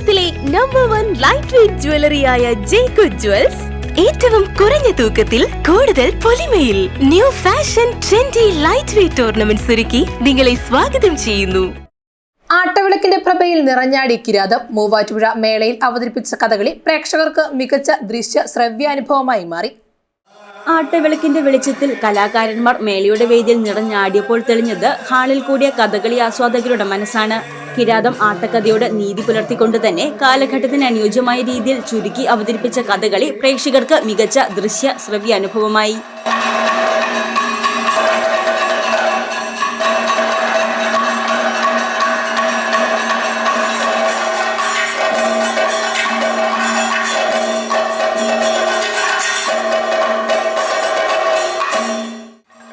കേരളത്തിലെ number one light weight ജ്വല്ലറിയായ ജേക്കു ജ്വൽസ് ഏറ്റവും കുറഞ്ഞ തൂക്കത്തിൽ കൂടുതൽ പൊലിമയിൽ new fashion trendy light weight ornaments ഒരുക്കി നിങ്ങളെ സ്വാഗതം ചെയ്യുന്നു. ആട്ടവിളക്കിന്റെ പ്രഭയിൽ നിറഞ്ഞാടി കിരാതം മൂവാറ്റുപുഴ മേളയിൽ അവതരിപ്പിച്ച കഥകളി പ്രേക്ഷകർക്ക് മികച്ച ദൃശ്യ ശ്രവ്യാനുഭവമായി മാറി. ആട്ടവിളക്കിന്റെ വെളിച്ചത്തിൽ കലാകാരന്മാർ മേളയുടെ വേദിയിൽ നിറഞ്ഞാടിയപ്പോൾ തെളിഞ്ഞത് ഹാളിൽ കൂടിയ കഥകളി ആസ്വാദകരുടെ മനസ്സാണ്. കിരാതം ആട്ടക്കഥയോട് നീതി പുലർത്തിക്കൊണ്ട് തന്നെ കാലഘട്ടത്തിന് അനുയോജ്യമായ രീതിയിൽ ചുരുക്കി അവതരിപ്പിച്ച കഥകളി പ്രേക്ഷകർക്ക് മികച്ച ദൃശ്യ ശ്രവ്യ അനുഭവമായി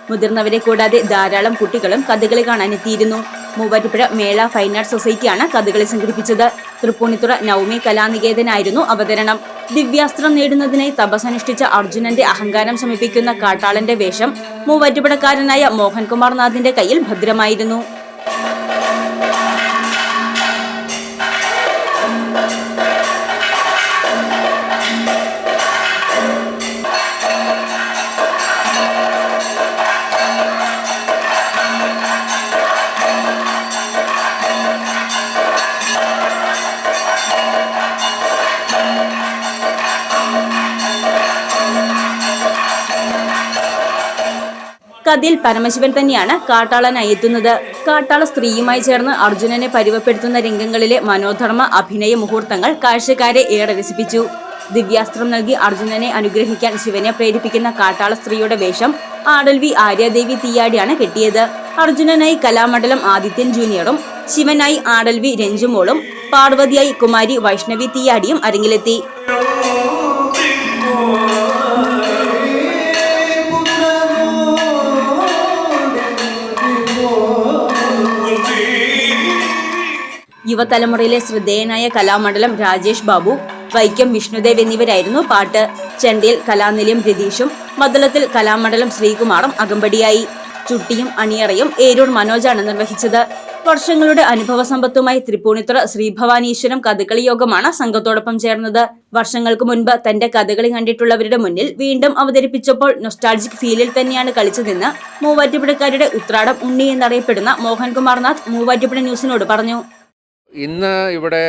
മുതിർന്നവരെ കൂടാതെ ധാരാളം കുട്ടികളും കഥകളി കാണാനെത്തിയിരുന്നു. മൂവാറ്റുപുഴ മേള ഫൈൻ ആർട്സ് സൊസൈറ്റിയാണ് കഥകളി സംഘടിപ്പിച്ചത്. തൃപ്പൂണിത്തുറ നവമി കലാനികേതനായിരുന്നു അവതരണം. ദിവ്യാസ്ത്രം നേടുന്നതിനായി തപസനുഷ്ഠിച്ച അർജുനന്റെ അഹങ്കാരം ശമിപ്പിക്കുന്ന കാട്ടാളന്റെ വേഷം മൂവാറ്റുപുഴക്കാരനായ മോഹൻകുമാർ നാഥിന്റെ കയ്യിൽ ഭദ്രമായിരുന്നു. കഥയിൽ പരമശിവൻ തന്നെയാണ് കാട്ടാളനായി എത്തുന്നത് കാട്ടാള സ്ത്രീയുമായി ചേർന്ന് അർജുനനെ പരുവപ്പെടുത്തുന്ന രംഗങ്ങളിലെ മനോധർമ്മ അഭിനയ മുഹൂർത്തങ്ങൾ കാഴ്ചക്കാരെ ഏറെ രസിപ്പിച്ചു. ദിവ്യാസ്ത്രം നൽകി അർജുനനെ അനുഗ്രഹിക്കാൻ ശിവനെ പ്രേരിപ്പിക്കുന്ന കാട്ടാള സ്ത്രീയുടെ വേഷം ആടൽവി ആര്യാദേവി തീയാടിയാണ് കെട്ടിയത്. അർജുനനായി കലാമണ്ഡലം ആദിത്യൻ ജൂനിയറും ശിവനായി ആടൽവി രഞ്ജുമോളും പാർവതിയായി കുമാരി വൈഷ്ണവി തീയാടിയും അരങ്ങിലെത്തി. യുവതലമുറയിലെ ശ്രദ്ധേയനായ കലാമണ്ഡലം രാജേഷ് ബാബു വൈക്കം വിഷ്ണുദേവ് എന്നിവരായിരുന്നു പാട്ട്. ചെണ്ടയിൽ കലാനിലയം രതീഷും മദ്ദളത്തിൽ കലാമണ്ഡലം ശ്രീകുമാറും അകമ്പടിയായി. ചുട്ടിയും അണിയറയും ഏരൂർ മനോജാണ് നിർവഹിച്ചത്. വർഷങ്ങളുടെ അനുഭവ സമ്പത്തുമായി തൃപ്പൂണിത്തുറ ശ്രീഭവാനീശ്വരം കഥകളി യോഗമാണ് സംഘത്തോടൊപ്പം ചേർന്നത്. വർഷങ്ങൾക്ക് മുൻപ് തന്റെ കഥകളി കണ്ടിട്ടുള്ളവരുടെ മുന്നിൽ വീണ്ടും അവതരിപ്പിച്ചപ്പോൾ നൊസ്റ്റാൾജിക് ഫീലിൽ തന്നെയാണ് കളിച്ചതെന്ന് മൂവാറ്റുപുഴക്കാരുടെ ഉത്രാടം ഉണ്ണി എന്നറിയപ്പെടുന്ന മോഹൻകുമാർ നാഥ് മൂവാറ്റുപുഴ ന്യൂസിനോട് പറഞ്ഞു. ഇന്ന് ഇവിടെ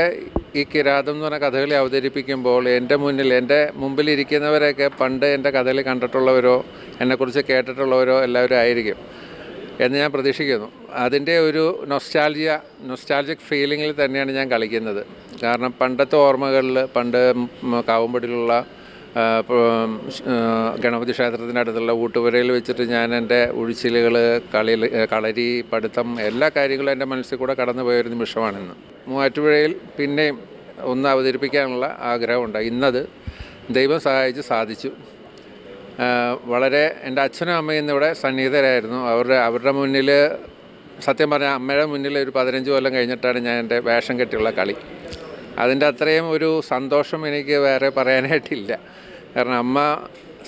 ഈ കിരാതം എന്ന് പറഞ്ഞ കഥകളി അവതരിപ്പിക്കുമ്പോൾ എന്റെ മുന്നിൽ എന്റെ മുമ്പിലിരിക്കുന്നവരൊക്കെ പണ്ട് എന്റെ കഥകളി കണ്ടിട്ടുള്ളവരോ എന്നെക്കുറിച്ച് കേട്ടിട്ടുള്ളവരോ എല്ലാവരും ആയിരിക്കും എന്ന് ഞാൻ പ്രതീക്ഷിക്കുന്നു. അതിന്റെ ഒരു നൊസ്റ്റാൾജിയ നൊസ്റ്റാൾജിക് ഫീലിങ്ങിൽ തന്നെയാണ് ഞാൻ കളിക്കുന്നത്. കാരണം പണ്ടത്തെ ഓർമ്മകളിൽ പണ്ട് കാവുമ്പടിയിലുള്ള ഗണപതി ക്ഷേത്രത്തിന്റെ അടുത്തുള്ള ഊട്ടുപുരയിൽ വെച്ചിട്ട് ഞാൻ എന്റെ ഉഴിച്ചിലുകൾ കളി കളരി പഠിത്തം എല്ലാ കാര്യങ്ങളും എന്റെ മനസ്സിൽ കൂടെ കടന്നു പോയൊരു നിമിഷമാണിന്ന്. മൂവാറ്റുപുഴയിൽ പിന്നെയും ഒന്ന് അവതരിപ്പിക്കാനുള്ള ആഗ്രഹമുണ്ട്. ഇന്നത് ദൈവം സഹായിച്ച് സാധിച്ചു. വളരെ എന്റെ അച്ഛനും അമ്മയും ഇന്നിവിടെ സന്നിഹിതരായിരുന്നു. അവരുടെ അവരുടെ മുന്നിൽ സത്യം പറഞ്ഞാൽ അമ്മയുടെ മുന്നിൽ ഒരു പതിനഞ്ച് കൊല്ലം കഴിഞ്ഞിട്ടാണ് ഞാൻ എന്റെ വേഷം കെട്ടിയുള്ള കളി. അതിന്റെ അത്രയും ഒരു സന്തോഷം എനിക്ക് വേറെ പറയാനായിട്ടില്ല. കാരണം അമ്മ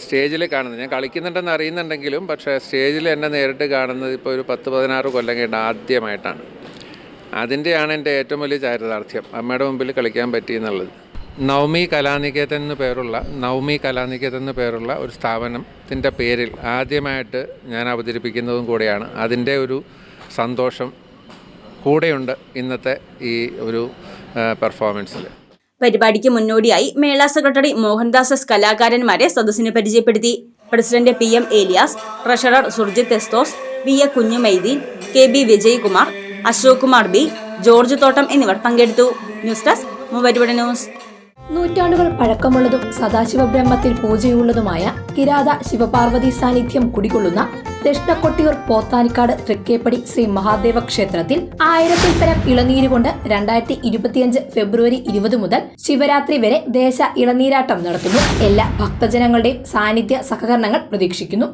സ്റ്റേജിൽ കാണുന്നത് ഞാൻ കളിക്കുന്നുണ്ടെന്ന് അറിയുന്നുണ്ടെങ്കിലും പക്ഷേ സ്റ്റേജിൽ എന്നെ നേരിട്ട് കാണുന്നത് ഇപ്പോൾ ഒരു പത്ത് പതിനാറ് കൊല്ലം കഴിഞ്ഞ ആദ്യമായിട്ടാണ്. അതിന്റെയാണ് എന്റെ ഏറ്റവും വലിയ ചാരിതാർത്ഥ്യം അമ്മയുടെ മുമ്പിൽ കളിക്കാൻ പറ്റി എന്നുള്ളത്. നവമി കലാനികേതൻ എന്ന് പേരുള്ള നവമി കലാനികേതൻ എന്ന് പേരുള്ള ഒരു സ്ഥാപനത്തിന്റെ പേരിൽ ആദ്യമായിട്ട് ഞാൻ അവതരിപ്പിക്കുന്നതും കൂടെയാണ്. അതിന്റെ ഒരു സന്തോഷം കൂടെയുണ്ട് ഇന്നത്തെ ഈ ഒരു പെർഫോമൻസിൽ പരിപാടിക്ക് മുന്നോടിയായി മേള സെക്രട്ടറി മോഹൻദാസ് എസ് കലാകാരന്മാരെ സദസ്സിന് പരിചയപ്പെടുത്തി. President P M Elias treasurer Surjith Esthos V A Kunjumaideen K B Vijayakumar Ashok Kumar B George Thottam എന്നിവർ പങ്കെടുത്തു. ന്യൂസ് ഡെസ്ക് മൂവരുവിടെ ന്യൂസ്. നൂറ്റാണ്ടുകൾ പഴക്കമുള്ളതും സദാശിവ ബ്രഹ്മത്തിൽ പൂജയുള്ളതുമായ കിരാത ശിവപാർവതി സാന്നിധ്യം കുടികൊള്ളുന്ന ദക്ഷിണക്കൊട്ടിയൂർ പോത്താനിക്കാട് തൃക്കേപ്പടി ശ്രീ മഹാദേവ ക്ഷേത്രത്തിൽ ആയിരത്തിൽ പരം ഇളനീര് കൊണ്ട് രണ്ടായിരത്തി ഇരുപത്തിയഞ്ച് ഫെബ്രുവരി ഇരുപത് മുതൽ ശിവരാത്രി വരെ ദേശ ഇളനീരാട്ടം നടത്തുന്നു. എല്ലാ ഭക്തജനങ്ങളുടെയും സാന്നിധ്യ സഹകരണങ്ങൾ പ്രതീക്ഷിക്കുന്നു.